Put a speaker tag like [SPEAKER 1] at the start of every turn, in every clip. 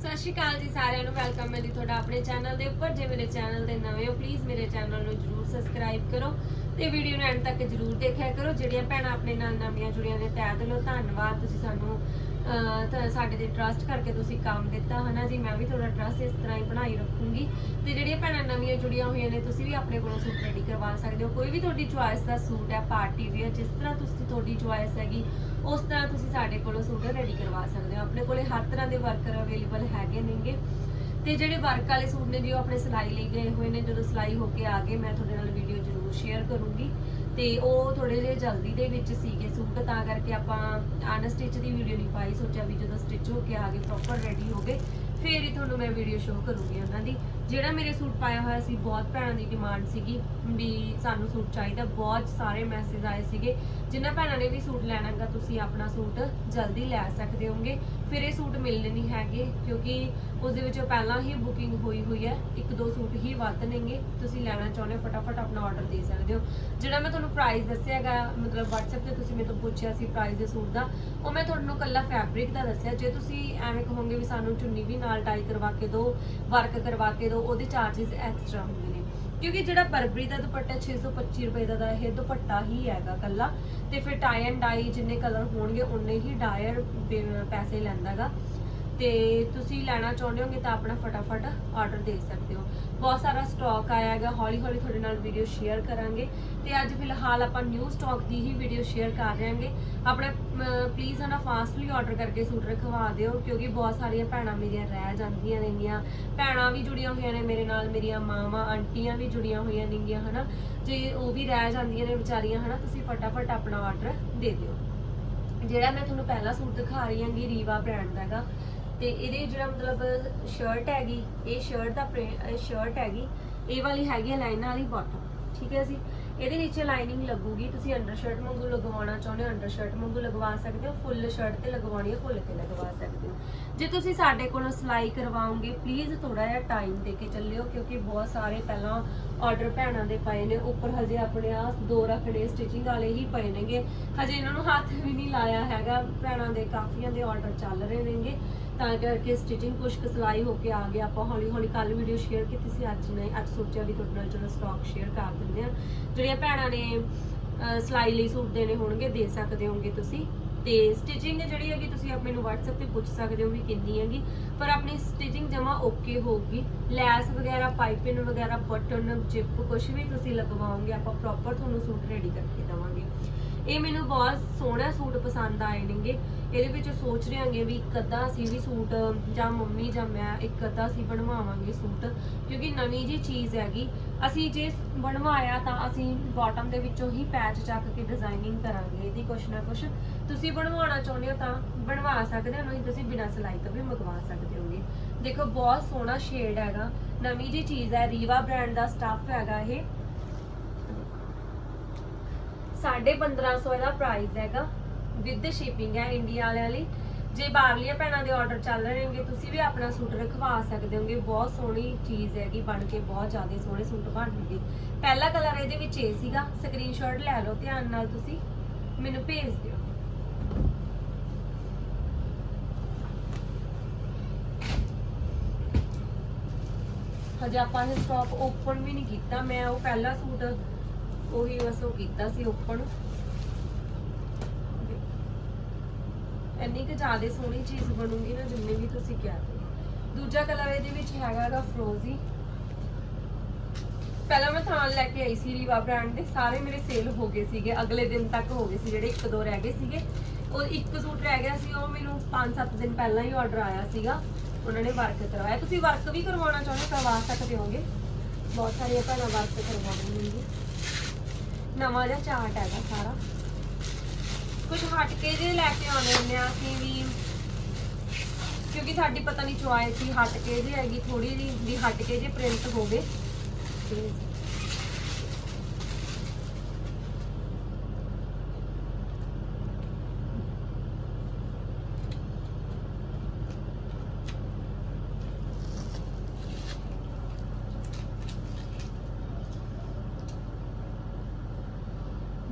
[SPEAKER 1] ਸਤਿ ਸ਼੍ਰੀ ਅਕਾਲ ਜੀ ਸਾਰਿਆਂ ਨੂੰ ਵੈਲਕਮ ਹੈ ਜੀ ਤੁਹਾਡਾ ਆਪਣੇ ਚੈਨਲ ਦੇ ਉੱਪਰ। ਜੇ ਮੇਰੇ ਚੈਨਲ ਦੇ ਨਵੇਂ ਹੋ ਪਲੀਜ਼ ਮੇਰੇ ਚੈਨਲ ਨੂੰ ਜਰੂਰ ਸਬਸਕ੍ਰਾਈਬ ਕਰੋ ਤੇ ਵੀਡੀਓ ਨੂੰ ਐਂਡ ਤੱਕ ਜਰੂਰ ਦੇਖਿਆ ਕਰੋ। ਜਿਹੜੀਆਂ ਭੈਣਾਂ ਆਪਣੇ ਨਾਲ ਨਵੀਆਂ ਜੁੜੀਆਂ ਨੇ, ਤਹਿ ਦਿਲੋਂ ਧੰਨਵਾਦ। ਤੁਸੀਂ ਸਾਨੂੰ ਤਾਂ ਸਾਡੇ ਤੇ ਟਰਸਟ ਕਰਕੇ ਤੁਸੀਂ ਕੰਮ ਦਿੱਤਾ ਹਨਾ ਜੀ? ਮੈਂ ਵੀ ਤੁਹਾਡਾ ਟਰਸਟ ਇਸ ਤਰ੍ਹਾਂ ਹੀ ਬਣਾਈ ਰੱਖੂੰਗੀ। ਤੇ ਜਿਹੜੀਆਂ ਭੈਣਾਂ ਨਵੀਆਂ ਜੁੜੀਆਂ ਹੋਈਆਂ ਨੇ, ਤੁਸੀਂ ਵੀ ਆਪਣੇ ਕੋਲੋਂ ਸੂਟ ਰੈਡੀ ਕਰਵਾ ਸਕਦੇ ਹੋ। ਕੋਈ ਵੀ ਤੁਹਾਡੀ ਚੁਆਇਸ ਦਾ ਸੂਟ ਹੈ ਪਾਰਟੀ ਵੇਅਰ ਜਿਸ ਤਰ੍ਹਾਂ ਤੁਸੀਂ, ਤੁਹਾਡੀ ਚੁਆਇਸ ਹੈਗੀ, ਉਸ ਤਰ੍ਹਾਂ ਤੁਸੀਂ ਸਾਡੇ ਕੋਲੋਂ ਸੂਟ ਰੈਡੀ ਕਰਵਾ ਸਕਦੇ ਹੋ। ਆਪਣੇ ਕੋਲੇ ਹਰ ਤਰ੍ਹਾਂ ਦੇ ਵਰਕਰ ਅਵੇਲੇਬਲ ਹੈਗੇ ਨੇਗੇ। ਤੇ ਜਿਹੜੇ ਵਰਕ ਵਾਲੇ ਸੂਟ ਨੇ, ਜੀ ਉਹ ਆਪਣੇ ਸਿਲਾਈ ਲਈ ਗਏ ਹੋਏ ਨੇ, ਜਦੋਂ ਸਿਲਾਈ ਹੋ ਕੇ ਆ ਗਏ, ਮੈਂ ਤੁਹਾਡੇ ਨਾਲ ਵੀਡੀਓ ਜ਼ਰੂਰ ਸ਼ੇਅਰ ਕਰੂੰਗੀ। ਤੇ ਉਹ ਥੋੜੇ ਜਿਹੇ ਜਲਦੀ ਦੇ ਵਿੱਚ ਸੀਗੇ ਸੂਟ, ਤਾਂ ਕਰਕੇ ਆਪਾਂ ਅਨਸਟਿਚ ਦੀ ਵੀਡੀਓ ਨਹੀਂ ਪਾਈ। ਸੋਚਿਆ ਵੀ ਜਦੋਂ ਸਟਿਚ ਹੋ ਕੇ ਆ ਗਏ ਪ੍ਰੋਪਰ ਰੈਡੀ ਹੋ ਗਏ ਫੇਰ ਹੀ ਤੁਹਾਨੂੰ ਮੈਂ ਵੀਡੀਓ ਸ਼ੋਅ ਕਰੂੰਗੀ ਉਹਨਾਂ ਦੀ। ਜਿਹੜਾ ਮੇਰੇ ਸੂਟ ਪਾਇਆ ਹੋਇਆ ਸੀ, ਬਹੁਤ ਭੈਣਾਂ ਦੀ ਡਿਮਾਂਡ ਸੀਗੀ। ਵੀ ਸਾਨੂੰ ਸੂਟ ਚਾਹੀਦਾ। ਬਹੁਤ ਸਾਰੇ ਮੈਸੇਜ ਆਏ ਸੀਗੇ। ਜਿਨ੍ਹਾਂ ਭੈਣਾਂ ਨੇ ਵੀ ਸੂਟ ਲੈਣਾਗਾ ਤੁਸੀਂ ਆਪਣਾ ਸੂਟ ਜਲਦੀ ਲੈ ਸਕਦੇ ਹੋਗੇ ਫਿਰ ਇਹ ਸੂਟ ਮਿਲਣੇ ਨਹੀਂ ਹੈਗੇ, ਕਿਉਂਕਿ ਉਸ ਦੇ ਵਿੱਚੋਂ ਪਹਿਲਾਂ ਹੀ ਬੁਕਿੰਗ ਹੋਈ ਹੋਈ ਹੈ। ਇੱਕ ਦੋ ਸੂਟ ਹੀ ਵੱਧ ਨੇਗੇ। ਤੁਸੀਂ ਲੈਣਾ ਚਾਹੁੰਦੇ ਹੋ, ਫਟਾਫਟ ਆਪਣਾ ਆਰਡਰ ਦੇ ਸਕਦੇ ਹੋ। ਜਿਹੜਾ ਮੈਂ ਤੁਹਾਨੂੰ ਪ੍ਰਾਈਸ ਦੱਸਿਆਗਾ ਮਤਲਬ WhatsApp ਤੇ ਤੁਸੀਂ ਮੈਨੂੰ ਪੁੱਛਿਆ ਸੀ ਪ੍ਰਾਈਸ ਦੇ ਸੂਟ ਦਾ, ਉਹ ਮੈਂ ਤੁਹਾਨੂੰ ਕੱਲਾ ਫੈਬਰਿਕ ਦਾ ਦੱਸਿਆ। ਜੇ ਤੁਸੀਂ ਐਵੇਂ ਕਹੋਗੇ ਵੀ ਸਾਨੂੰ ਚੁੰਨੀ ਵੀ ਨਾ ਨਾਲ ਟਾਈ ਕਰਵਾ ਕੇ ਦਿਓ ਵਰਕ ਕਰਵਾ ਕੇ ਦਿਓ ਉਹਦੇ ਚਾਰजेस ਐਕਸਟਰਾ ਹੁੰਦੇ ਨੇ। ਕਿਉਂਕਿ ਜਿਹੜਾ ਬਰਬਰੀ ਦਾ ਦੁਪੱਟਾ 625 ਰੁਪਏ ਦਾ ਦਾ ਇਹ ਦੁਪੱਟਾ ਹੀ ਹੈਗਾ ਕੱਲਾ ਤੇ ਫਿਰ ਟਾਈ ਐਂਡ ਡਾਈ ਜਿੰਨੇ ਕਲਰ ਹੋਣਗੇ ਉਨੇ ਹੀ ਡਾਇਰ ਪੈਸੇ ਲੈਂਦਾਗਾ ਤੇ ਤੁਸੀਂ ਲੈਣਾ ਚਾਹੁੰਦੇ ਹੋਗੇ ਤਾਂ ਆਪਣਾ ਫਟਾਫਟ ਆਰਡਰ ਦੇ ਸਕਦੇ ਹੋ। ਬਹੁਤ ਸਾਰਾ ਸਟਾਕ ਆਇਆ ਹੈਗਾ ਹੌਲੀ ਹੌਲੀ ਤੁਹਾਡੇ ਨਾਲ ਵੀਡੀਓ ਸ਼ੇਅਰ ਕਰਾਂਗੇ। ਤੇ ਅੱਜ ਫਿਲਹਾਲ ਆਪਾਂ ਨਿਊ ਸਟਾਕ ਦੀ ਹੀ ਵੀਡੀਓ ਸ਼ੇਅਰ ਕਰ ਰਹੇ ਹਾਂਗੇ। ਆਪਣਾ ਪਲੀਜ਼ ਹਨਾ ਫਾਸਟਲੀ ਆਰਡਰ ਕਰਕੇ ਸੂਟ ਰਖਵਾ ਦਿਓ, ਕਿਉਂਕਿ ਬਹੁਤ ਸਾਰੀਆਂ ਭੈਣਾਂ ਮੇਰੀਆਂ ਰਹਿ ਜਾਂਦੀਆਂ ਨੇਗੀਆਂ ਭੈਣਾਂ ਵੀ ਜੁੜੀਆਂ ਹੋਈਆਂ ਨੇ ਮੇਰੇ ਨਾਲ, ਮੇਰੀਆਂ ਮਾਵਾਂ, ਆਂਟੀਆਂ ਵੀ ਜੁੜੀਆਂ ਹੋਈਆਂ ਨੇਗੀਆਂ ਹਨਾ? ਜੇ ਉਹ ਵੀ ਰਹਿ ਜਾਂਦੀਆਂ ਨੇ ਵਿਚਾਰੀਆਂ, ਹਨਾ? ਤੁਸੀਂ ਫਟਾਫਟ ਆਪਣਾ ਆਰਡਰ ਦੇ ਦਿਓ। ਜਿਹੜਾ ਮੈਂ ਤੁਹਾਨੂੰ ਪਹਿਲਾ ਸੂਟ ਦਿਖਾ ਰਹੀ ਹਾਂਗੀ, ਰੀਵਾ ਬ੍ਰਾਂਡ ਦਾ ਹੈਗਾ। ਤੇ ਇਹਦੇ ਜਿਹੜਾ ਮਤਲਬ ਸ਼ਰਟ ਹੈਗੀ, ਇਹ ਸ਼ਰਟ ਦਾ ਪ੍ਰਿੰਟ ਸ਼ਰਟ ਹੈਗੀ, ਇਹ ਵਾਲੀ ਹੈਗੀ ਲਾਈਨਾਂ ਵਾਲੀ ਬਾਟਮ ਠੀਕ ਹੈ ਜੀ? ਇਹਦੇ ਨੀਚੇ ਲਾਈਨਿੰਗ ਲੱਗੂਗੀ, ਤੁਸੀਂ ਅੰਡਰ ਸ਼ਰਟ ਵਾਂਗੂ ਲਗਵਾਉਣਾ ਚਾਹੁੰਦੇ ਹੋ ਅੰਡਰ ਸ਼ਰਟ ਵਾਂਗੂ ਲਗਵਾ ਸਕਦੇ ਹੋ ਫੁੱਲ ਸ਼ਰਟ ਤੇ ਲਗਵਾਉਣੀ ਹੈ ਫੁੱਲ ਤੇ ਲਗਵਾ ਸਕਦੇ ਹੋ। ਜੇ ਤੁਸੀਂ ਸਾਡੇ ਕੋਲੋਂ ਸਿਲਾਈ ਕਰਵਾਓਗੇ ਪਲੀਜ਼ ਥੋੜਾ ਜਿਹਾ ਟਾਈਮ ਦੇ ਕੇ ਚੱਲਿਓ, ਕਿਉਂਕਿ ਬਹੁਤ ਸਾਰੇ ਪਹਿਲਾਂ ਆਰਡਰ ਭੈਣਾਂ ਦੇ ਪਏ ਨੇ, ਉੱਪਰ ਹਜੇ ਆਪਣੇ ਆ ਦੋ ਰੱਖੜੇ ਸਟਿਚਿੰਗ ਵਾਲੇ ਹੀ ਪਏ ਨੇਗੇ। ਹਜੇ ਇਹਨਾਂ ਨੂੰ ਹੱਥ ਵੀ ਨਹੀਂ ਲਾਇਆ ਹੈਗਾ, ਭੈਣਾਂ ਦੇ ਕਾਫੀਆਂ ਦੇ ਆਰਡਰ ਚੱਲ ਰਹੇ ਨੇਗੇ। ਤਾਂ ਕਰਕੇ ਸਟਿਚਿੰਗ ਕੁਛ ਕੁ ਸਿਲਾਈ ਹੋ ਕੇ ਆ ਗਿਆ ਆਪਾਂ ਹੌਲੀ ਹੌਲੀ ਕੱਲ ਵੀਡੀਓ ਸ਼ੇਅਰ ਕੀਤੀ ਸੀ, ਅੱਜ ਨਹੀਂ ਅੱਜ ਸੋਚਿਆ ਵੀ ਤੁਹਾਡੇ ਨਾਲ ਚਲੋ ਸਟਾਕ ਸ਼ੇਅਰ ਕਰ ਦਿੰਦੇ ਆ ਜਿਹੜੀਆਂ ਭੈਣਾਂ ਨੇ ਸਿਲਾਈ ਲਈ ਸੂਟ ਦੇਣੇ ਹੋਣਗੇ, ਦੇ ਸਕਦੇ ਹੋਗੇ ਤੁਸੀਂ। ਤੇ ਸਟਿਚਿੰਗ ਜਿਹੜੀ ਹੈਗੀ, ਤੁਸੀਂ ਆਪਣੇ ਨੂੰ WhatsApp ਤੇ ਪੁੱਛ ਸਕਦੇ ਹੋ ਵੀ ਕਿੰਨੀ ਹੈਗੀ। ਪਰ ਆਪਣੀ ਸਟਿਚਿੰਗ ਜਮਾ ਓਕੇ ਹੋਊਗੀ। ਲੈਸ ਵਗੈਰਾ ਪਾਈਪਿੰਗ ਵਗੈਰਾ, ਬਟਨ, ਜਿਪ ਕੁਝ ਵੀ ਤੁਸੀਂ ਲਗਵਾਓਗੇ, ਆਪਾਂ ਪ੍ਰੋਪਰ ਤੁਹਾਨੂੰ ਸੂਟ ਰੈਡੀ ਕਰਕੇ ਦੇਵਾਂਗੇ। ਇਹ ਮੈਨੂੰ ਬਹੁਤ ਸੋਹਣਾ ਸੂਟ ਪਸੰਦ ਆਏ ਨੇਗੇ। ਇਹਦੇ ਵਿੱਚ ਸੋਚ ਰਹੇ ਹਾਂਗੇ ਵੀ ਇੱਕ ਅੱਧਾ ਅਸੀਂ ਵੀ ਸੂਟ, ਜਾਂ ਮੰਮੀ ਜਾਂ ਮੈਂ ਇੱਕ ਅੱਧਾ ਅਸੀਂ ਬਣਵਾਵਾਂਗੇ ਸੂਟ, ਕਿਉਂਕਿ ਨਵੀਂ ਜੀ ਚੀਜ਼ ਹੈਗੀ। ਅਸੀਂ ਜੇ ਬਣਵਾਇਆ ਤਾਂ ਅਸੀਂ ਬਾਟਮ ਦੇ ਵਿੱਚੋਂ ਹੀ ਪੈਚ ਚੱਕ ਕੇ ਡਿਜ਼ਾਈਨਿੰਗ ਕਰਾਂਗੇ, ਇਹਦੀ ਕੁਛ ਨਾ ਕੁਛ। ਤੁਸੀਂ ਬਣਵਾਉਣਾ ਚਾਹੁੰਦੇ ਹੋ ਤਾਂ ਬਣਵਾ ਸਕਦੇ ਹੋ, ਨਹੀਂ ਤੁਸੀਂ ਬਿਨਾਂ ਸਿਲਾਈ ਤੋਂ ਵੀ ਮੰਗਵਾ ਸਕਦੇ ਹੋਗੇ। ਦੇਖੋ, ਬਹੁਤ ਸੋਹਣਾ ਸ਼ੇਡ ਹੈਗਾ। ਨਵੀਂ ਜੀ ਚੀਜ਼ ਹੈ ਰੀਵਾ ਬ੍ਰਾਂਡ ਦਾ ਸਟੱਫ ਹੈਗਾ ਇਹ। 1550 ਇਹਦਾ ਪ੍ਰਾਈਸ ਹੈਗਾ ਵਿਦ ਸ਼ਿਪਿੰਗ ਹੈ ਇੰਡੀਆ ਵਾਲਿਆਂ ਲਈ। ਜੇ ਬਾਹਰਲੀਆਂ ਭੈਣਾਂ ਦੇ ਆਰਡਰ ਚੱਲ ਰਹੇ ਹੋਣਗੇ ਤੁਸੀਂ ਵੀ ਆਪਣਾ ਸੂਟ ਰਖਵਾ ਸਕਦੇ ਹੋਗੇ। ਬਹੁਤ ਸੋਹਣੀ ਚੀਜ਼ ਹੈਗੀ, ਬਣ ਕੇ ਬਹੁਤ ਜ਼ਿਆਦਾ ਸੋਹਣੇ ਸੂਟ ਬਣਨਗੇ ਪਹਿਲਾ ਕਲਰ ਇਹਦੇ ਵਿੱਚ ਇਹ ਸੀਗਾ ਸਕਰੀਨਸ਼ਾਟ ਲੈ ਲਓ ਧਿਆਨ ਨਾਲ ਤੁਸੀਂ। ਮੈਨੂੰ ਭੇਜ ਦਿਓ। ਹਜੇ ਆਪਾਂ ਇਹ ਸਟਾਕ ਓਪਨ ਵੀ ਨਹੀਂ ਕੀਤਾ। ਮੈਂ ਉਹ ਪਹਿਲਾ ਸੂਟ ਉਹੀ ਬਸ ਉਹ ਕੀਤਾ ਸੀ ਓਪਨ। ਇੰਨੀ ਕਿ ਜ਼ਿਆਦਾ ਸੋਹਣੀ ਚੀਜ਼ ਬਣੂਗੀ ਨਾ ਜਿੰਨੇ ਵੀ ਤੁਸੀਂ ਕਿਹਾ ਦੂਜਾ ਕਲਰ ਇਹਦੇ ਵਿੱਚ ਹੈਗਾ ਫਰੋਜ਼ੀ ਪਹਿਲਾਂ ਮੈਂ ਥਾਨ ਲੈ ਕੇ ਆਈ ਸੀ ਰੀਵਾ ਬ੍ਰਾਂਡ ਦੇ ਸਾਰੇ ਮੇਰੇ ਸੇਲ ਹੋ ਗਏ ਸੀਗੇ ਅਗਲੇ ਦਿਨ ਤੱਕ ਹੋ ਗਏ ਸੀ ਜਿਹੜੇ ਇੱਕ ਦੋ ਰਹਿ ਗਏ ਸੀਗੇ। ਉਹ ਇੱਕ ਸੂਟ ਰਹਿ ਗਿਆ ਸੀ ਉਹ ਮੈਨੂੰ 5-7 ਦਿਨ ਪਹਿਲਾਂ ਹੀ ਆਰਡਰ ਆਇਆ ਸੀਗਾ। ਉਹਨਾਂ ਨੇ ਵਰਕ ਕਰਵਾਇਆ। ਤੁਸੀਂ ਵਰਕ ਵੀ ਕਰਵਾਉਣਾ ਚਾਹੁੰਦੇ ਹੋ, ਕਰਵਾ ਸਕਦੇ ਹੋਗੇ। ਬਹੁਤ ਸਾਰੀਆਂ ਭੈਣਾਂ ਵਰਕ ਕਰਵਾਉਣਗੇ ਨਵਾਂ ਜਿਹਾ ਚਾਰਟ ਹੈਗਾ ਸਾਰਾ। ਕੁਝ ਹਟ ਕੇ ਜੇ ਲੈ ਕੇ ਆਉਂਦੇ ਹੁੰਦੇ ਆ ਅਸੀਂ ਵੀ। ਕਿਉਂਕਿ ਸਾਡੀ ਪਤਾ ਨਹੀਂ ਚੁਆਇਸ ਸੀ ਹਟ ਕੇ ਜੇ ਹੈਗੀ ਥੋੜੀ ਜਿਹੀ, ਵੀ ਹਟ ਕੇ ਜੇ ਪ੍ਰਿੰਟ ਹੋਵੇ। ਤੇ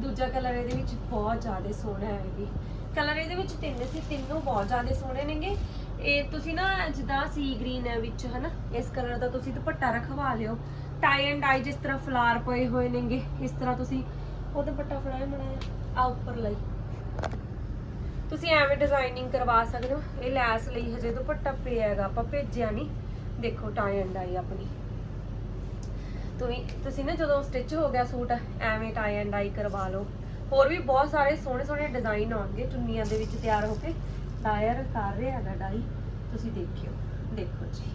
[SPEAKER 1] ਦੂਜਾ ਕਲਰ ਇਹਦੇ ਵਿੱਚ ਬਹੁਤ ਜ਼ਿਆਦਾ ਸੋਹਣਾ ਹੈ ਇਹ ਵੀ। ਕਲਰ ਇਹਦੇ ਵਿੱਚ ਤਿੰਨ ਸੀ, ਤਿੰਨੋਂ ਬਹੁਤ ਜ਼ਿਆਦਾ ਸੋਹਣੇ ਨੇਗੇ। ਇਹ ਤੁਸੀਂ ਨਾ ਜਿੱਦਾਂ ਸੀ ਗ੍ਰੀਨ ਹੈ ਵਿੱਚ, ਹਨਾ, ਇਸ ਕਲਰ ਦਾ ਤੁਸੀਂ ਦੁਪੱਟਾ ਰਖਵਾ ਲਿਓ। ਟਾਈ ਐਂਡ ਡਾਈ ਜਿਸ ਤਰ੍ਹਾਂ ਫਲਾਰ ਪਏ ਹੋਏ ਨੇਗੇ, ਇਸ ਤਰ੍ਹਾਂ ਤੁਸੀਂ ਉਹ ਦੁਪੱਟਾ ਫੜਾਇਆ ਮੜਾ ਆ ਉੱਪਰ ਲਈ। ਤੁਸੀਂ ਐਵੇਂ ਡਿਜ਼ਾਈਨਿੰਗ ਕਰਵਾ ਸਕਦੇ ਹੋ। ਇਹ ਲੈਸ ਲਈ ਹਜੇ ਦੁਪੱਟਾ ਪਿਆ ਹੈਗਾ, ਆਪਾਂ ਭੇਜਿਆ ਨਹੀਂ। ਦੇਖੋ ਟਾਈ ਐਂਡ ਡਾਈ ਆਪਣੀ। ਤੁਸੀਂ ਤੁਸੀਂ ਨਾ ਜਦੋਂ ਸਟਿਚ ਹੋ ਗਿਆ ਸੂਟ, ਐਵੇਂ ਟਾਈ ਐਂਡ ਡਾਈ ਕਰਵਾ ਲਓ। ਹੋਰ ਵੀ ਬਹੁਤ ਸਾਰੇ ਸੋਹਣੇ ਸੋਹਣੇ ਡਿਜ਼ਾਈਨ ਆਉਣਗੇ ਚੁੰਨੀਆਂ ਦੇ ਵਿੱਚ ਤਿਆਰ ਹੋ ਕੇ। ਡਾਇਰ ਕਰ ਰਿਹਾ ਹੈਗਾ ਡਾਈ ਤੁਸੀਂ ਦੇਖਿਓ। ਦੇਖੋ ਜੀ।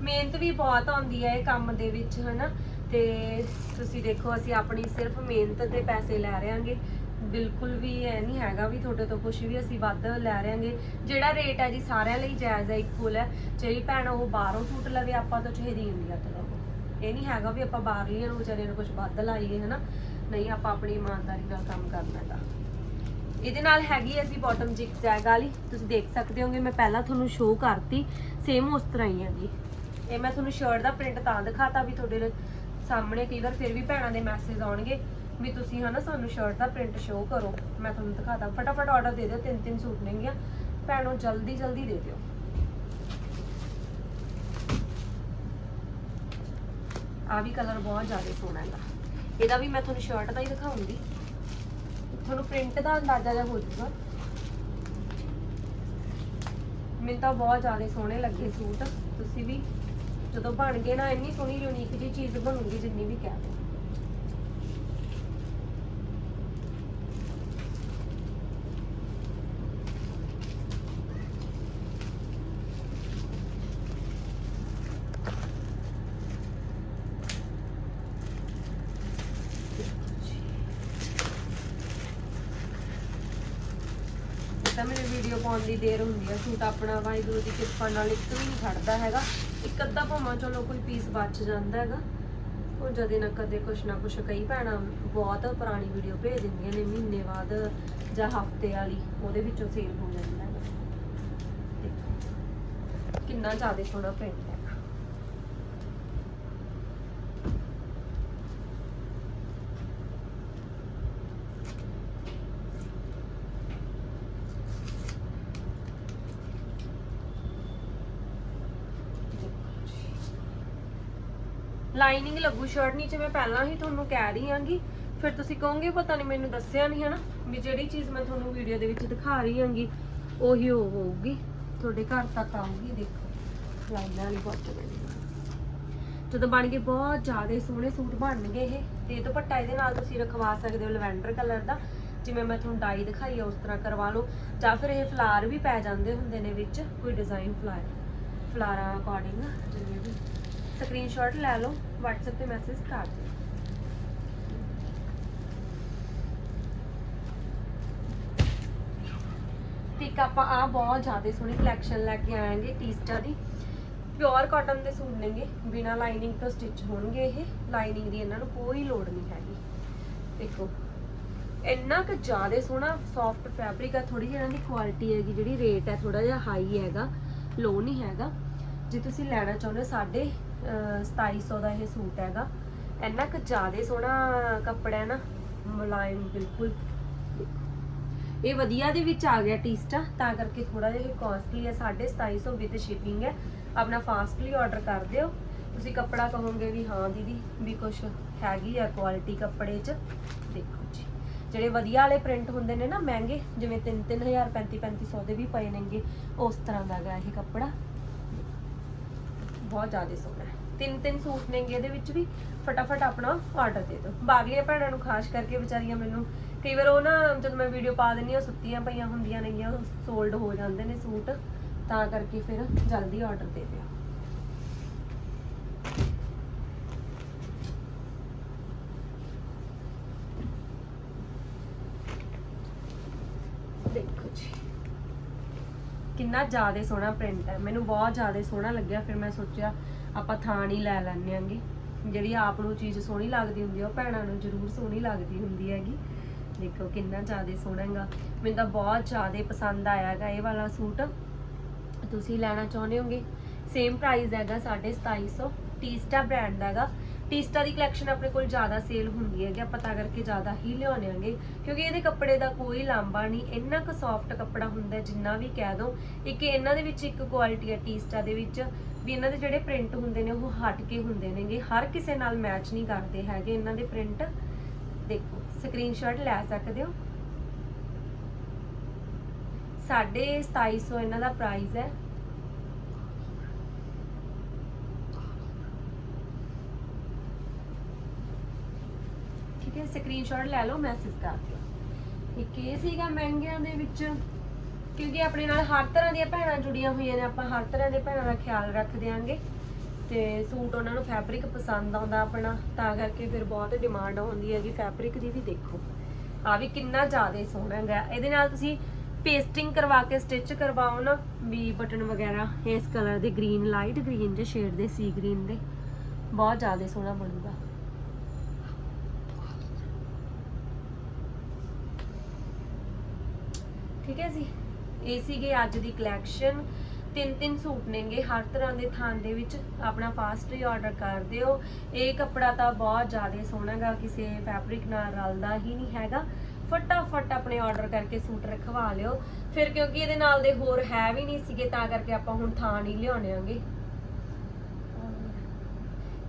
[SPEAKER 1] ਮਿਹਨਤ ਵੀ ਬਹੁਤ ਆਉਂਦੀ ਹੈ ਇਹ ਕੰਮ ਦੇ ਵਿੱਚ, ਹਨਾ। ਤੇ ਤੁਸੀਂ ਦੇਖੋ, ਅਸੀਂ ਆਪਣੀ ਸਿਰਫ ਮਿਹਨਤ ਦੇ ਪੈਸੇ ਲੈ ਰਹੇ ਬਿਲਕੁਲ ਵੀ ਇਹ ਨਹੀਂ ਹੈਗਾ ਵੀ ਤੁਹਾਡੇ ਤੋਂ ਕੁਝ ਵੀ ਅਸੀਂ ਵੱਧ ਲੈ ਰਹੇ ਜਿਹੜਾ ਰੇਟ ਹੈ ਜੀ ਸਾਰਿਆਂ ਲਈ ਜਾਇਜ਼ ਹੈ ਇਕੁਅਲ ਹੈ। ਜਿਹੜੀ ਭੈਣ ਉਹ ਬਾਹਰੋਂ ਸੂਟ ਲਵੇ, ਆਪਾਂ ਤੋਂ ਚਾਹੇ ਦੀ ਇੰਡੀਆ ਤੋਂ ਲਵੋ ਇਹ ਨਹੀਂ ਹੈਗਾ ਵੀ ਆਪਾਂ ਬਾਹਰਲੀਆਂ ਨੂੰ ਵਿਚਾਰਿਆਂ ਨੂੰ ਕੁਝ ਵੱਧ ਲਾਈਏ, ਹਨਾ? ਨਹੀਂ, ਆਪਾਂ ਆਪਣੀ ਇਮਾਨਦਾਰੀ ਨਾਲ ਕੰਮ ਕਰਨਾ ਹੈਗਾ। ਇਹਦੇ ਨਾਲ ਹੈਗੀ ਹੈ ਬਾਟਮ ਜਿਕ ਵਾਲੀ। ਤੁਸੀਂ ਦੇਖ ਸਕਦੇ ਹੋਗੇ, ਮੈਂ ਪਹਿਲਾਂ ਤੁਹਾਨੂੰ ਸ਼ੋਅ ਕਰਤੀ ਸੇਮ ਉਸ ਤਰ੍ਹਾਂ ਹੀ ਹੈ ਇਹ ਮੈਂ ਤੁਹਾਨੂੰ ਸ਼ਰਟ ਦਾ ਪ੍ਰਿੰਟ ਤਾਂ ਦਿਖਾਤਾ ਵੀ ਤੁਹਾਡੇ ਸਾਹਮਣੇ ਕਈ ਵਾਰ ਫਿਰ ਵੀ ਭੈਣਾਂ ਦੇ ਮੈਸੇਜ ਆਉਣਗੇ ਵੀ ਤੁਸੀਂ, ਹਨਾ, ਸਾਨੂੰ ਸ਼ਰਟ ਦਾ ਪ੍ਰਿੰਟ ਸ਼ੋਅ ਕਰੋ। ਮੈਂ ਤੁਹਾਨੂੰ ਦਿਖਾਤਾ। ਫਟਾਫਟ ਆਰਡਰ ਦੇ ਦਿਓ ਤਿੰਨ ਤਿੰਨ ਸੂਟ ਨੇਗੀਆਂ ਭੈਣੋ ਜਲਦੀ ਜਲਦੀ ਦੇ ਦਿਓ। ਆ ਵੀ ਕਲਰ ਬਹੁਤ ਜ਼ਿਆਦਾ ਸੋਹਣਾ ਹੈਗਾ। ਇਹਦਾ ਵੀ ਮੈਂ ਤੁਹਾਨੂੰ ਸ਼ਰਟ ਦਾ ਹੀ ਦਿਖਾਉਂਗੀ। ਤੁਹਾਨੂੰ ਪ੍ਰਿੰਟ ਦਾ ਅੰਦਾਜ਼ਾ ਜਿਹਾ ਹੋ ਜਾਊਗਾ। ਮੈਨੂੰ ਤਾਂ ਬਹੁਤ ਜ਼ਿਆਦਾ ਸੋਹਣੇ ਲੱਗੇ ਸੂਟ। ਤੁਸੀਂ ਵੀ ਜਦੋਂ ਬਣ ਗਏ ਨਾ, ਇੰਨੀ ਸੋਹਣੀ ਯੂਨੀਕ ਜੀ ਚੀਜ਼ ਬਣੂਗੀ, ਜਿੰਨੀ ਵੀ ਕਹਿ ਲਓ ਇਹ ਤਾਂ ਮੇਰੇ ਵੀਡੀਓ ਪਾਉਣ ਦੀ ਦੇਰ ਹੁੰਦੀ ਆ। ਸੂਟ ਆਪਣਾ ਵਾਹਿਗੁਰੂ ਦੀ ਕਿਰਪਾ ਨਾਲ ਇੱਕ ਵੀ ਨਹੀਂ ਖੜਦਾ ਹੈਗਾ। ਇੱਕ ਅੱਧਾ ਭਾਵੇਂ ਚਲੋ ਕੋਈ ਪੀਸ ਬਚ ਜਾਂਦਾ ਹੈਗਾ। ਉਹ ਜਦੇ ਨਾ ਕਦੇ ਕੁਛ ਨਾ ਕੁਛ ਕਈ ਭੈਣਾਂ ਬਹੁਤ ਪੁਰਾਣੀ ਵੀਡੀਓ ਭੇਜ ਦਿੰਦੀਆਂ ਨੇ, ਮਹੀਨੇ ਬਾਅਦ ਜਾਂ ਹਫ਼ਤੇ ਵਾਲੀ, ਉਹਦੇ ਵਿੱਚੋਂ ਸੇਲ ਹੋ ਜਾਂਦਾ ਹੈ ਕਿੰਨਾ ਜ਼ਿਆਦਾ ਸੋਹਣਾ ਪ੍ਰਿੰਟ ਹੈ। ਲਾਈਨਿੰਗ ਲੱਗੂ ਸ਼ਰਟ ਨੀਚੇ, ਮੈਂ ਪਹਿਲਾਂ ਹੀ ਤੁਹਾਨੂੰ ਕਹਿ ਰਹੀ ਆਂਗੀ ਫਿਰ ਤੁਸੀਂ ਕਹੋਗੇ, ਪਤਾ ਨਹੀਂ ਮੈਨੂੰ ਦੱਸਿਆ ਨਹੀਂ ਹਨਾ, ਵੀ ਜਿਹੜੀ ਚੀਜ਼ ਮੈਂ ਤੁਹਾਨੂੰ ਵੀਡੀਓ ਦੇ ਵਿੱਚ ਦਿਖਾ ਰਹੀ ਆਂਗੀ ਉਹੀ ਉਹ ਹੋਊਗੀ। ਤੁਹਾਡੇ ਘਰ ਤੱਕ ਆਊਗੀ, ਦੇਖੋ। ਲਾਈਨਾਂ ਵਾਲੀ ਬਾਟਮ ਹੈ ਜਦੋਂ ਬਣ ਗਏ ਬਹੁਤ ਜ਼ਿਆਦਾ ਸੋਹਣੇ ਸੂਟ ਬਣਨਗੇ ਇਹ, ਤੇ ਦੁਪੱਟਾ ਇਹਦੇ ਨਾਲ ਤੁਸੀਂ ਰਖਵਾ ਸਕਦੇ ਹੋ ਲਵੈਂਡਰ ਕਲਰ ਦਾ। ਜਿਵੇਂ ਮੈਂ ਤੁਹਾਨੂੰ ਡਾਈ ਦਿਖਾਈ ਆ, ਉਸ ਤਰ੍ਹਾਂ ਕਰਵਾ ਲਓ। ਜਾਂ ਫਿਰ ਇਹ ਫਲਾਰ ਵੀ ਪੈ ਜਾਂਦੇ ਹੁੰਦੇ ਨੇ ਵਿੱਚ, ਕੋਈ ਡਿਜ਼ਾਈਨ ਫਲਾਰ, ਫਲਾਰਾਂ ਅਕੋਰਡਿੰਗ ਜਿਵੇਂ ਵੀ। ਸਕਰੀਨਸ਼ਾਟ ਲੈ ਲਓ, WhatsApp ਤੇ ਮੈਸੇਜ ਕਰ ਦਿਓ। ਠੀਕ ਆਪਾਂ ਆ ਬਹੁਤ ਜ਼ਿਆਦਾ ਸੋਹਣੀ ਕਲੈਕਸ਼ਨ ਲੈ ਕੇ ਆਏਗੇ ਟੀਸਟਾ ਦੀ। ਪਿਓਰ ਕਾਟਨ ਦੇ ਸੂਟ ਨੇਗੇ, ਬਿਨਾ ਲਾਈਨਿੰਗ ਤੋਂ ਸਟਿਚ ਹੋਣਗੇ ਇਹ। ਲਾਈਨਿੰਗ ਦੀ ਇਹਨਾਂ ਨੂੰ ਕੋਈ ਲੋੜ ਨਹੀਂ ਹੈਗੀ। ਦੇਖੋ, ਇੰਨਾ ਕੁ ਜ਼ਿਆਦਾ ਸੋਹਣਾ ਸੌਫਟ ਫੈਬਰਿਕ ਆ ਥੋੜੀ ਜਿਹੀ ਇਹਨਾਂ ਦੀ ਕੁਆਲਿਟੀ ਹੈਗੀ, ਜਿਹੜੀ ਰੇਟ ਹੈ ਥੋੜਾ ਜਿਹਾ ਹਾਈ ਹੈਗਾ ਲੋ ਨਹੀਂ ਹੈਗਾ। ਜੇ ਤੁਸੀਂ ਲੈਣਾ ਚਾਹੁੰਦੇ ਹੋ ਸਾਢੇ 2700 ਦਾ ਇਹ ਸੂਟ ਹੈਗਾ। ਇੰਨਾ ਕੁ ਜ਼ਿਆਦਾ ਸੋਹਣਾ ਕੱਪੜਾ ਹੈ ਨਾ, ਮੁਲਾਇਮ ਬਿਲਕੁਲ। ਇਹ ਵਧੀਆ ਦੇ ਵਿੱਚ ਆ ਗਿਆ ਟੀਸਟਾ, ਤਾਂ ਕਰਕੇ ਥੋੜਾ ਜਿਹਾ ਇਹ ਕਾਸਟਲੀ ਹੈ 2750 ਵਿਦ ਸ਼ਿਪਿੰਗ ਹੈ। ਆਪਣਾ ਫਾਸਟਲੀ ਆਰਡਰ ਕਰ ਦਿਓ। ਤੁਸੀਂ ਕੱਪੜਾ ਕਹੋਗੇ ਵੀ ਹਾਂ ਦੀਦੀ, ਵੀ ਕੁਝ ਹੈਗੀ ਆ ਕੁਆਲਿਟੀ ਕੱਪੜੇ 'ਚ। ਦੇਖੋ ਜੀ, ਜਿਹੜੇ ਵਧੀਆ ਵਾਲੇ ਪ੍ਰਿੰਟ ਹੁੰਦੇ ਨੇ ਨਾ, ਮਹਿੰਗੇ, ਜਿਵੇਂ 3-3000 35-3500 ਦੇ ਵੀ ਪਏ ਨੇਗੇ, ਉਸ ਤਰ੍ਹਾਂ ਦਾ ਹੈਗਾ ਇਹ ਕੱਪੜਾ। ਬਹੁਤ ਜ਼ਿਆਦਾ ਸੋਹਣਾ ਹੈ। ਤਿੰਨ ਤਿੰਨ ਸੂਟ ਨੇਗੇ ਇਹਦੇ ਵਿੱਚ ਵੀ। ਫਟਾਫਟ ਆਪਣਾ ਆਰਡਰ ਦੇ ਦਿਓ। ਬਾਗਲੀਆਂ ਭੈਣਾਂ ਨੂੰ ਖਾਸ ਕਰਕੇ ਵਿਚਾਰੀਆਂ ਮੈਨੂੰ ਕਈ ਵਾਰ ਉਹ ਨਾ ਜਦੋਂ ਮੈਂ ਵੀਡੀਓ ਪਾ ਦਿੰਨੀ ਆ ਸੁੱਤੀਆਂ ਪਈਆਂ ਹੁੰਦੀਆਂ ਨੇਗੀਆਂ ਸੋਲਡ ਹੋ ਜਾਂਦੇ ਨੇ ਸੂਟ। ਤਾਂ ਕਰਕੇ ਫਿਰ ਜਲਦੀ ਆਰਡਰ ਦੇ ਦਿਓ। ਦੇਖੋ ਜੀ। ਕਿੰਨਾ ਜ਼ਿਆਦਾ ਸੋਹਣਾ ਪ੍ਰਿੰਟ ਹੈ। ਮੈਨੂੰ ਬਹੁਤ ਜ਼ਿਆਦਾ ਸੋਹਣਾ ਲੱਗਿਆ। ਫਿਰ ਮੈਂ ਸੋਚਿਆ, ਆਪਾਂ ਥਾਂ ਹੀ ਲੈ ਲੈਣੇ ਆਂਗੇ ਜਿਹੜੀ ਆਪ ਨੂੰ ਚੀਜ਼ ਸੋਹਣੀ ਲੱਗਦੀ ਹੁੰਦੀ ਹੈ ਉਹ ਭੈਣਾਂ ਨੂੰ ਜ਼ਰੂਰ ਸੋਹਣੀ ਲੱਗਦੀ ਹੁੰਦੀ ਹੈਗੀ। ਦੇਖੋ, ਕਿੰਨਾ ਜ਼ਿਆਦਾ ਸੋਹਣਾ ਹੈਗਾ। ਮੈਨੂੰ ਤਾਂ ਬਹੁਤ ਜ਼ਿਆਦਾ ਪਸੰਦ ਆਇਆ ਹੈਗਾ ਇਹ ਵਾਲਾ ਸੂਟ। ਤੁਸੀਂ ਲੈਣਾ ਚਾਹੁੰਦੇ ਹੋਗੇ? ਸੇਮ ਪ੍ਰਾਈਸ ਹੈਗਾ 2750 ਟੀਸਟਾ ਬ੍ਰਾਂਡ ਦਾ ਹੈਗਾ। ਟੀਸਟਾ ਦੀ ਕਲੈਕਸ਼ਨ ਆਪਣੇ ਕੋਲ ਜ਼ਿਆਦਾ ਸੇਲ ਹੁੰਦੀ ਹੈ ਕਿ ਆਪਾਂ ਤਾਂ ਕਰਕੇ ਜ਼ਿਆਦਾ ਹੀ ਲਿਆਉਂਦੇ ਆਂਗੇ ਕਿਉਂਕਿ ਇਹਦੇ ਕੱਪੜੇ ਦਾ ਕੋਈ ਲਾਂਬਾ ਨਹੀਂ, ਇੰਨਾ ਕੁ ਸੌਫਟ ਕੱਪੜਾ ਹੁੰਦਾ ਜਿੰਨਾ ਵੀ ਕਹਿ ਦੋ। ਇੱਕ ਇਹਨਾਂ ਦੇ ਵਿੱਚ ਇੱਕ ਕੁਆਲਿਟੀ ਹੈ ਟੀਸਟਾ ਦੇ ਵਿੱਚ, ਵੀ ਇਹਨਾਂ ਦੇ ਜਿਹੜੇ ਪ੍ਰਿੰਟ ਹੁੰਦੇ ਨੇ, ਉਹ ਹਟ ਕੇ ਹੁੰਦੇ ਨੇਗੇ। ਹਰ ਕਿਸੇ ਨਾਲ ਮੈਚ ਨਹੀਂ ਕਰਦੇ ਹੈਗੇ ਇਹਨਾਂ ਦੇ ਪ੍ਰਿੰਟ ਦੇਖੋ ਸਕਰੀਨਸ਼ਾਟ ਲੈ ਸਕਦੇ ਹੋ। ਸਾਢੇ 2700 ਇਹਨਾਂ ਦਾ ਪ੍ਰਾਈਸ ਹੈ। ਸਕਰੀਨਸ਼ਾਟ ਲੈ ਲਓ ਮੈਸੇਜ ਕਰ ਦਿਓ। ਇੱਕ ਇਹ ਸੀਗਾ ਮਹਿੰਗਿਆਂ ਦੇ ਵਿੱਚ, ਕਿਉਂਕਿ ਆਪਣੇ ਨਾਲ ਹਰ ਤਰ੍ਹਾਂ ਦੀਆਂ ਭੈਣਾਂ ਜੁੜੀਆਂ ਹੋਈਆਂ ਨੇ, ਆਪਾਂ ਹਰ ਤਰ੍ਹਾਂ ਦੇ ਭੈਣਾਂ ਦਾ ਖਿਆਲ ਰੱਖਦੇ ਆਂਗੇ ਤੇ ਸੂਟ ਉਹਨਾਂ ਨੂੰ ਫੈਬਰਿਕ ਪਸੰਦ ਆਉਂਦਾ ਆਪਣਾ, ਤਾਂ ਕਰਕੇ ਫਿਰ ਬਹੁਤ ਡਿਮਾਂਡ ਹੁੰਦੀ ਹੈਗੀ ਫੈਬਰਿਕ ਦੀ ਵੀ ਦੇਖੋ। ਆ ਵੀ ਕਿੰਨਾ ਜ਼ਿਆਦਾ ਸੋਹਣਾ ਹੈਗਾ। ਇਹਦੇ ਨਾਲ ਤੁਸੀਂ ਪੇਸਟਿੰਗ ਕਰਵਾ ਕੇ ਸਟਿਚ ਕਰਵਾਓ ਨਾ, ਵੀ ਬਟਨ ਵਗੈਰਾ, ਇਸ ਕਲਰ ਦੇ ਗ੍ਰੀਨ ਲਾਈਟ ਗ੍ਰੀਨ ਦੇ ਸ਼ੇਡ ਦੇ ਸੀ ਗ੍ਰੀਨ ਦੇ, ਬਹੁਤ ਜ਼ਿਆਦਾ ਸੋਹਣਾ ਬਣੂਗਾ। ਠੀਕ ਹੈ ਜੀ? ਇਹ ਸੀਗੇ ਅੱਜ ਦੀ ਕਲੈਕਸ਼ਨ ਤਿੰਨ ਤਿੰਨ ਸੂਟ ਨੇਗੇ, ਹਰ ਤਰ੍ਹਾਂ ਦੇ ਥਾਂ ਦੇ ਵਿੱਚ ਆਪਣਾ ਫਾਸਟ ਹੀ ਆਰਡਰ ਕਰ ਦਿਓ। ਇਹ ਕੱਪੜਾ ਤਾਂ ਬਹੁਤ ਜ਼ਿਆਦਾ ਸੋਹਣਾ ਗਾ, ਕਿਸੇ ਫੈਬਰਿਕ ਨਾਲ ਰਲਦਾ ਹੀ ਨਹੀਂ ਹੈਗਾ। ਫਟਾਫਟ ਆਪਣੇ ਆਰਡਰ ਕਰਕੇ ਸੂਟ ਰਖਵਾ ਲਿਓ। ਫਿਰ ਕਿਉਂਕਿ ਇਹਦੇ ਨਾਲ ਦੇ ਹੋਰ ਹੈ ਵੀ ਨਹੀਂ ਸੀਗੇ, ਤਾਂ ਕਰਕੇ ਆਪਾਂ ਹੁਣ ਥਾਂ ਨਹੀਂ ਲਿਆਉਣੇ ਆਂਗੇ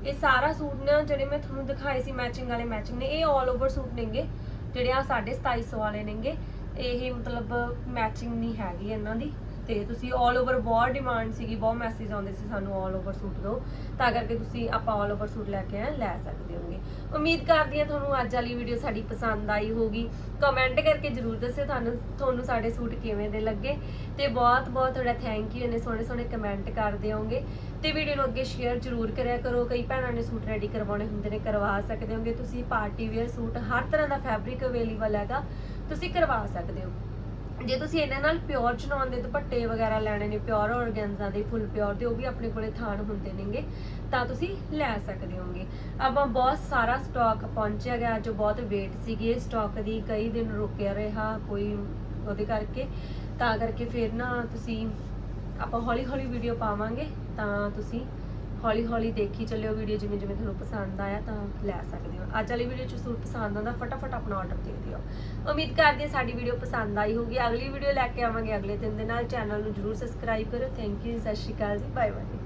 [SPEAKER 1] ਇਹ ਸਾਰਾ ਸੂਟ ਨਾ ਜਿਹੜੇ ਮੈਂ ਤੁਹਾਨੂੰ ਦਿਖਾਏ ਸੀ ਮੈਚਿੰਗ ਵਾਲੇ ਮੈਚਿੰਗ ਨੇ, ਇਹ 올 ਓਵਰ ਸੂਟ ਨੇਗੇ। ਜਿਹੜੇ ਆ 2750 ਵਾਲੇ ਨੇਗੇ। ਇਹ ਮਤਲਬ ਮੈਚਿੰਗ ਨਹੀਂ ਹੈਗੀ ਇਹਨਾਂ ਦੀ। ਤੇ ਤੁਸੀਂ 올 ਓਵਰ ਬਹੁਤ ਡਿਮਾਂਡ ਸੀਗੀ ਬਹੁਤ ਮੈਸੇਜ ਆਉਂਦੇ ਸੀ ਸਾਨੂੰ 올 ਓਵਰ ਸੂਟ ਦਿਓ ਤਾਂ ਕਰਕੇ ਤੁਸੀਂ ਆਪਾਂ 올 ਓਵਰ ਸੂਟ ਲੈ ਕੇ ਆਏ ਲੈ ਸਕਦੇ ਹੋਗੇ ਉਮੀਦ ਕਰਦੀ ਹਾਂ ਤੁਹਾਨੂੰ ਅੱਜ ਵਾਲੀ ਵੀਡੀਓ ਸਾਡੀ ਪਸੰਦ ਆਈ ਹੋਗੀ ਕਮੈਂਟ ਕਰਕੇ ਜਰੂਰ ਦੱਸਿਓ ਤੁਹਾਨੂੰ ਤੁਹਾਨੂੰ ਸਾਡੇ ਸੂਟ ਕਿਵੇਂ ਦੇ ਲੱਗੇ ਤੇ ਬਹੁਤ ਬਹੁਤ ਤੁਹਾਡਾ ਥੈਂਕ ਯੂ ਇਹਨੇ ਸੋਹਣੇ ਸੋਹਣੇ ਕਮੈਂਟ ਕਰਦੇ ਹੋਗੇ ਤੇ ਵੀਡੀਓ ਨੂੰ ਅੱਗੇ ਸ਼ੇਅਰ ਜਰੂਰ ਕਰਿਆ ਕਰੋ ਕਈ ਭੈਣਾਂ ਨੇ ਸੂਟ ਰੈਡੀ ਕਰਵਾਉਣੇ ਹੁੰਦੇ ਨੇ ਕਰਵਾ ਸਕਦੇ ਹੋਗੇ ਤੁਸੀਂ ਪਾਰਟੀ ਵੇਅਰ ਸੂਟ ਹਰ ਤਰ੍ਹਾਂ ਦਾ ਫੈਬਰਿਕ ਅਵੇਲੇਬਲ ਹੈਗਾ ਤੁਸੀਂ ਕਰਵਾ ਸਕਦੇ ਹੋ ਜੇ ਤੁਸੀਂ ਇਹਨਾਂ ਨਾਲ ਪਿਓਰ ਚਨੌਨ ਦੇ ਦੁਪੱਟੇ ਵਗੈਰਾ ਲੈਣੇ ਨੇ ਪਿਓਰ ਔਰਗੈਂਜ਼ਾ ਦੇ ਫੁੱਲ ਪਿਓਰ ਦੇ ਉਹ ਵੀ ਆਪਣੇ ਕੋਲੇ ਥਾਨ ਹੁੰਦੇ ਨੇਗੇ, ਤਾਂ ਤੁਸੀਂ ਲੈ ਸਕਦੇ ਹੋਗੇ ਆਪਾਂ ਬਹੁਤ ਸਾਰਾ ਸਟਾਕ ਪਹੁੰਚਿਆ ਗਿਆ, ਜੋ ਬਹੁਤ ਵੇਟ ਸੀਗੀ, ਇਹ ਸਟਾਕ ਦੀ ਕਈ ਦਿਨ ਰੁਕਿਆ ਰਿਹਾ ਕੋਈ ਉਹਦੇ ਕਰਕੇ। ਤਾਂ ਕਰਕੇ ਫਿਰ ਨਾ ਤੁਸੀਂ ਆਪਾਂ ਹੌਲੀ ਹੌਲੀ ਵੀਡੀਓ ਪਾਵਾਂਗੇ, ਤਾਂ ਤੁਸੀਂ ਹੌਲੀ ਹੌਲੀ ਦੇਖੀ ਚੱਲਿਓ ਵੀਡੀਓ ਜਿਵੇਂ ਜਿਵੇਂ ਤੁਹਾਨੂੰ ਪਸੰਦ ਆਇਆ ਤਾਂ ਲੈ ਸਕਦੇ ਹੋ। ਅੱਜ ਵਾਲੀ ਵੀਡੀਓ ਚ ਸੂਟ ਪਸੰਦ ਆਉਂਦਾ, ਫਟਾਫਟ ਆਪਣਾ ਆਰਡਰ ਦੇ ਦਿਓ। ਉਮੀਦ ਕਰਦੇ ਹਾਂ ਸਾਡੀ ਵੀਡੀਓ ਪਸੰਦ ਆਈ ਹੋਊਗੀ। ਅਗਲੀ ਵੀਡੀਓ ਲੈ ਕੇ ਆਵਾਂਗੇ। ਅਗਲੇ ਦਿਨ ਦੇ ਨਾਲ ਚੈਨਲ ਨੂੰ ਜਰੂਰ ਸਬਸਕ੍ਰਾਈਬ ਕਰੋ ਥੈਂਕ ਯੂ ਸਤਿ ਸ਼੍ਰੀ ਅਕਾਲ ਜੀ। Bye bye